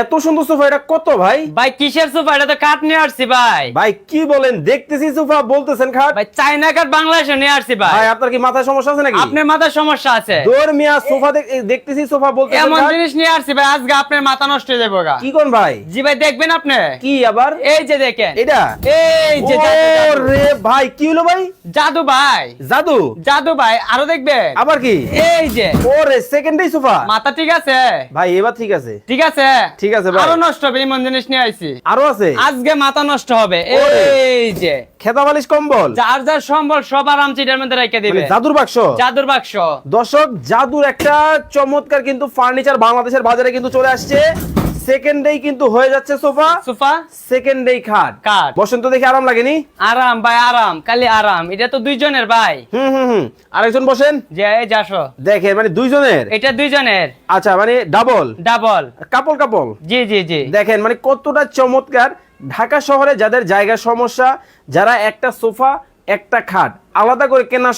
এত সুন্দর সোফা এটা কত ভাই? ভাই কিসের সোফা এটা তো কাঠ নিয়ে আসছি ভাই। ভাই কি বলেন? দেখতেছি সোফা বলতেছেন খাট ভাই চাইনা কাঠ বাংলাদেশে নিয়ে আসছি ভাই। ভাই আপনার কি মাথায় সমস্যা আছে নাকি? আপনার মাথার সমস্যা আছে। দৌড় মিয়া সোফা দেখতেছি সোফা বলতেছেন এমন জিনিস নিয়ে আসছি ভাই আজকে আপনার মাথা নষ্ট হয়ে যাব গা। কি কোন ভাই? জি ভাই দেখবেন আপনি। কি আবার? এই যে দেখেন। এটা? এই যে। রে ভাই কি হলো ভাই? জাদু ভাই। জাদু? জাদু ভাই আরও দেখবেন। আবার কি? এই যে। ওরে সেকেন্ডারি সোফা মাথা ঠিক আছে? ভাই এবার ঠিক আছে। ঠিক আছে? ঠিক আছে ভাই। আরও নষ্ট হবে এমন জিনিস নিয়ে আইছি। আরও আছে? আজকে মাথা নষ্ট হবে। এই যে। খেতা বালিশ কম্বল? যার যার সম্বল সব আরাম চিটার মধ্যে রেখে দিবে। মানে জাদুর বাক্স? জাদুর বাক্স। দর্শক জাদুর একটা চমৎকার কিন্তু ফার্নিচার বাংলাদেশের বাজারে কিন্তু চলে আসছে। সেকেন্ড ডেই কিন্তু হয়ে যাচ্ছে সোফা। সোফা? সেকেন্ড ডেই খাট। কাঠ। বসন্ত দেখে আরাম লাগেনি? আরাম ভাই আরাম খালি আরাম। এটা তো দুইজনের ভাই। হুম হুম হুম। আরেকজন বসেন। যে যাসো দেখেন মানে দুইজনের? এটা দুইজনের। আচ্ছা মানে ডাবল ডাবল কাপল কাপল জি জি জি। দেখেন মানে কতটা চমৎকার। ঢাকা শহরে যাদের জায়গার সমস্যা যারা একটা সোফা একটা খাট। আলাদা করে কেনার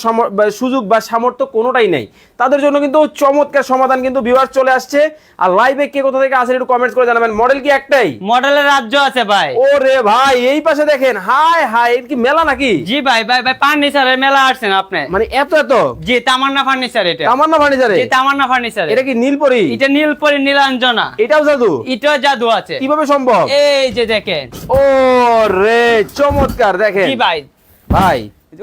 সুযোগ বা সামর্থ্য কোনোটাই নেই। তাদের জন্য কিন্তু চমৎকার সমাধান কিন্তু ভিউয়ার্স চলে আসছে। আর লাইভে কে কোথা থেকে আসেন একটু কমেন্টস করে জানাবেন। মডেল কি একটাই? মডেলের রাজ্য আছে ভাই। ও রে ভাই এই পাশে দেখেন। হাই হাই কি মেলা নাকি? জি ভাই ভাই ভাই ফার্নিচারের মেলা আসছেন আপনি? মানে এত এত? জি তামান্না ফার্নিচার এটা। তামান্না ফার্নিচার জি তামান্না ফার্নিচার এটা কি নীলপরি? এটা নীলপরি নীলাঞ্জনা। এটাও জাদু? এটাও জাদু আছে। কীভাবে সম্ভব? এই যে দেখেন। ও রে চমৎকার দেখেন। জি ভাই ভাই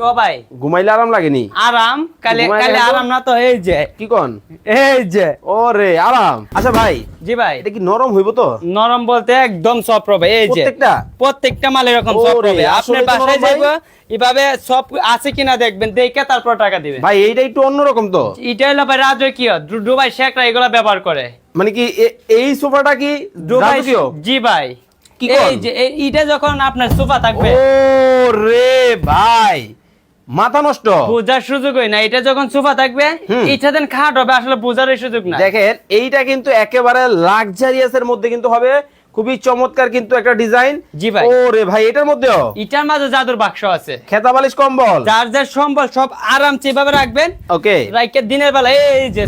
ও ভাই। ঘুমাইলে আরাম লাগেনি? আরাম? কালে কালে আরাম? না তো এই যে। কি কন? এই যে। ও রে আরাম। আচ্ছা ভাই জি ভাই। এটা কি নরম হইব তো? নরম বলতে একদম সফট হবে এই যে। প্রত্যেকটা? প্রত্যেকটা মাল এরকম সফট হবে। আপনি বাসায় যাইবো এভাবে সব আছে কিনা দেখবেন দেখে তারপর টাকা দিবেন। ভাই এইটা একটু অন্যরকম তো। এটা হলো ভাই রাজকীয়। দুবাই শেখরা এগুলা ব্যবহার করে। মানে কি এই সোফাটা কি দুবাই? জি ভাই। কি এই যে এই- এটা যখন আপনার সোফা থাকবে। ও রে ভাই মাথা নষ্ট। না এটা যখন সোফা থাকবে। এটা দেন খাট হবে আসলে সুযোগ না দেখেন এইটা কিন্তু একেবারে লাক্সারিয়াস এর মধ্যে কিন্তু হবে খুবই চমৎকার কিন্তু একটা ডিজাইন। জি ভাই। ও রে ভাই এটার মধ্যেও? এটার মাঝে জাদুর বাক্স আছে। খেতা বালিশ কম্বল? যার যার সম্বল সব আরাম যেভাবে রাখবেন। ওকে। রাইকে দিনের বেলা এই যে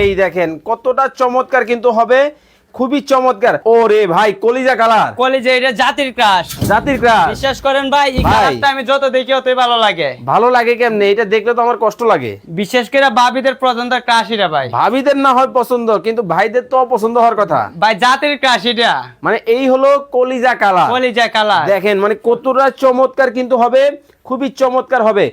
এই দেখেন কতটা চমৎকার কিন্তু হবে। খুবই চমৎকার। ও রে ভাই কলিজা কালার কলেজে এটা জাতির ক্রাশ জাতির ক্রাশ বিশ্বাস করেন ভাই এই কালারটা আমি যত দেখি অতই ভালো লাগে। ভালো লাগে কেমনে? এটা দেখলে তো আমার কষ্ট লাগে। বিশেষ করে বাবিদের পর্যন্ত ক্রাশ এটা ভাই। ভাবিদের না হয় পছন্দ কিন্তু ভাইদের তো অপছন্দ হওয়ার কথা। ভাই জাতির ক্রাশ এটা। মানে এই হলো কলিজা কালার কলিজা কালার দেখেন মানে কতটা চমৎকার কিন্তু হবে খুবই চমৎকার হবে।